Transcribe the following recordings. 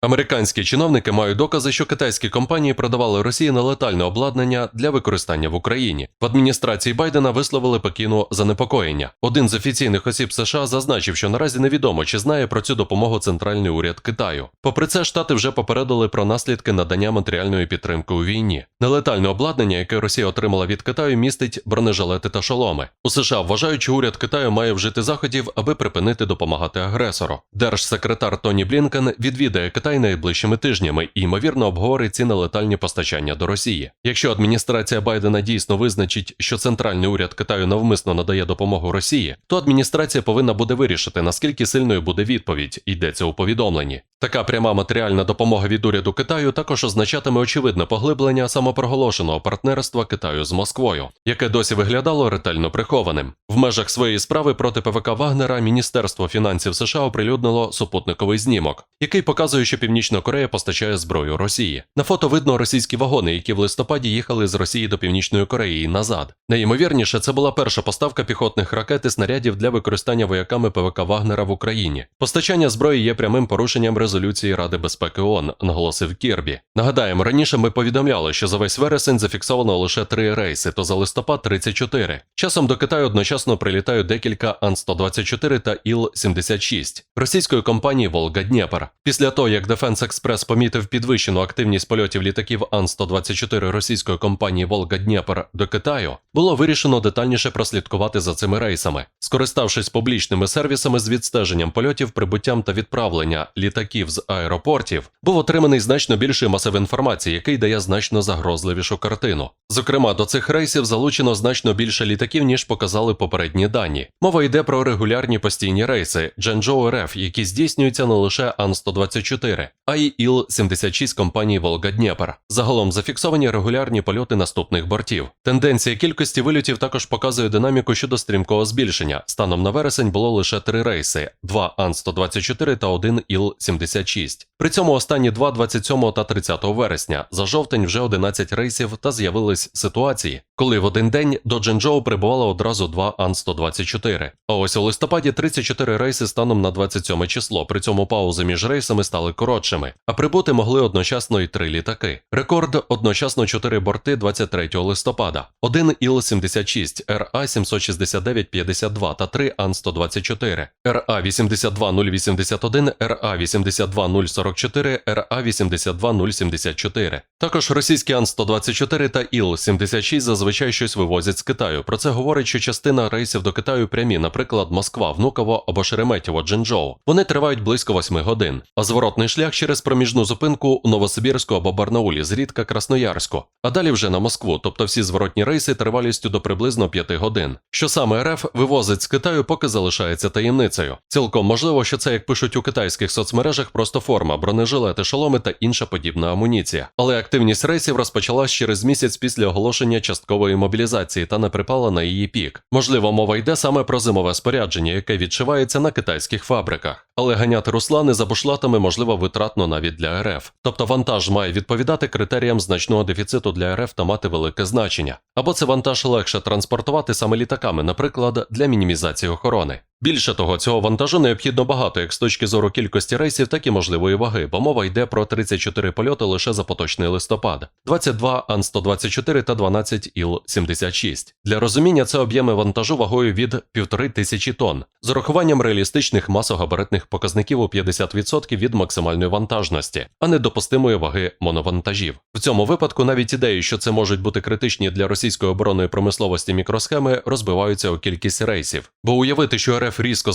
Американські чиновники мають докази, що китайські компанії продавали Росії нелетальне обладнання для використання в Україні. В адміністрації Байдена висловили Пекіну занепокоєння. Один з офіційних осіб США зазначив, що наразі невідомо, чи знає про цю допомогу центральний уряд Китаю. Попри це, штати вже попередили про наслідки надання матеріальної підтримки у війні. Нелетальне обладнання, яке Росія отримала від Китаю, містить бронежилети та шоломи. У США вважають, що уряд Китаю має вжити заходів, аби припинити допомагати агресору. Держсекретар Тоні Блінкен відвідає Китай найближчими тижнями і ймовірно обговорить ці нелетальні постачання до Росії. Якщо адміністрація Байдена дійсно визначить, що центральний уряд Китаю навмисно надає допомогу Росії, то адміністрація повинна буде вирішити, наскільки сильною буде відповідь, йдеться у повідомленні. Така пряма матеріальна допомога від уряду Китаю також означатиме очевидне поглиблення самопроголошеного партнерства Китаю з Москвою, яке досі виглядало ретельно прихованим. В межах своєї справи проти ПВК Вагнера Міністерство фінансів США оприлюднило супутниковий знімок, який показує, що Північна Корея постачає зброю Росії. На фото видно російські вагони, які в листопаді їхали з Росії до Північної Кореї назад. Найімовірніше, це була перша поставка піхотних ракет і снарядів для використання вояками ПВК Вагнера в Україні. Постачання зброї є прямим порушенням резолюції Ради безпеки ООН, наголосив Кірбі. Нагадаємо, раніше ми повідомляли, що за весь вересень зафіксовано лише три рейси, то за листопад 34. Часом до Китаю одночасно прилітають декілька Ан-124 та Іл-76 російської компанії Волга Дніпр. Після того, як Defense Express помітив підвищену активність польотів літаків Ан-124 російської компанії Волга Дніпр до Китаю, було вирішено детальніше прослідкувати за цими рейсами, скориставшись публічними сервісами з відстеженням польотів, прибуттям та відправлення літаків з аеропортів, був отриманий значно більший масив інформації, який дає значно загрозливішу картину. Зокрема, до цих рейсів залучено значно більше літаків, ніж показали попередні дані. Мова йде про регулярні постійні рейси Дженджоу РФ, які здійснюються не лише Ан-124, а й Іл-76 компанії Волга Дніпр. Загалом зафіксовані регулярні польоти наступних бортів. Тенденція кількості вильотів також показує динаміку щодо стрімкого збільшення. Станом на вересень було лише три рейси: два Ан-124 та один Іл-76. При цьому останні два 27 та 30 вересня. За жовтень вже 11 рейсів та з'явились ситуації, коли в один день до Дженджоу прибувало одразу два Ан-124. А ось у листопаді 34 рейси станом на 27 число. При цьому паузи між рейсами стали коротшими, а прибути могли одночасно й три літаки. Рекорд одночасно 4 борти 23 листопада, один Іл-76, РА-769-52 та 3 Ан-124, РА-82-081, РА-82-044, РА-82-074. Також російські Ан-124 та Іл-76 зазвичай щось вивозять з Китаю. Про це говорить, що частина рейсів до Китаю прямі, наприклад, Москва, Внуково або Шереметьєво, Джинджоу. Вони тривають близько 8 годин, а зворотний шлях через проміжну зупинку у Новосибірську або Барнаулі, зрідка Красноярську, а далі вже на Москву, тобто всі зворотні рейси тривалістю до приблизно 5 годин. Що саме РФ вивозить з Китаю, поки залишається таємницею. Цілком можливо, що це, як пишуть у китайських соцмережах, просто форма, бронежилети, шоломи та інша подібна амуніція. Але активність рейсів розпочалась через місяць після оголошення часткової мобілізації та не припала на її пік. Можливо, мова йде саме про зимове спорядження, яке відшивається на китайських фабриках. Але ганяти руслани за бушлатами можливо витратно навіть для РФ. Тобто вантаж має відповідати критеріям значного дефіциту для РФ та мати велике значення. Або це вантаж легше транспортувати саме літаками, наприклад, для мінімізації охорони. Більше того, цього вантажу необхідно багато як з точки зору кількості рейсів, так і можливої ваги, бо мова йде про 34 польоти лише за поточний листопад, 22 Ан-124 та 12 Іл-76. Для розуміння це об'єми вантажу вагою від 1,5 тисячі тонн, з урахуванням реалістичних масогабаритних показників у 50% від максимальної вантажності, а не допустимої ваги моновантажів. В цьому випадку навіть ідеї, що це можуть бути критичні для російської оборонної промисловості мікросхеми, розбиваються у кількість рейсів, бо уявити, що РФ різко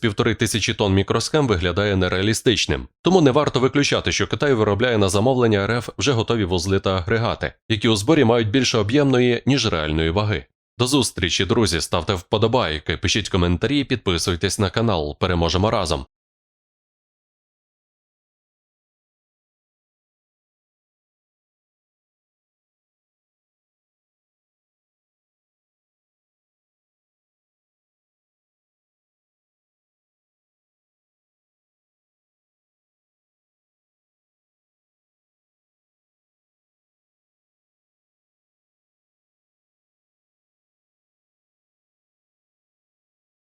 півтори тисячі тонн мікросхем, виглядає нереалістичним. Тому не варто виключати, що Китай виробляє на замовлення РФ вже готові вузли та агрегати, які у зборі мають більше об'ємної, ніж реальної ваги. До зустрічі, друзі, ставте вподобайки, пишіть коментарі, підписуйтесь на канал. Переможемо разом.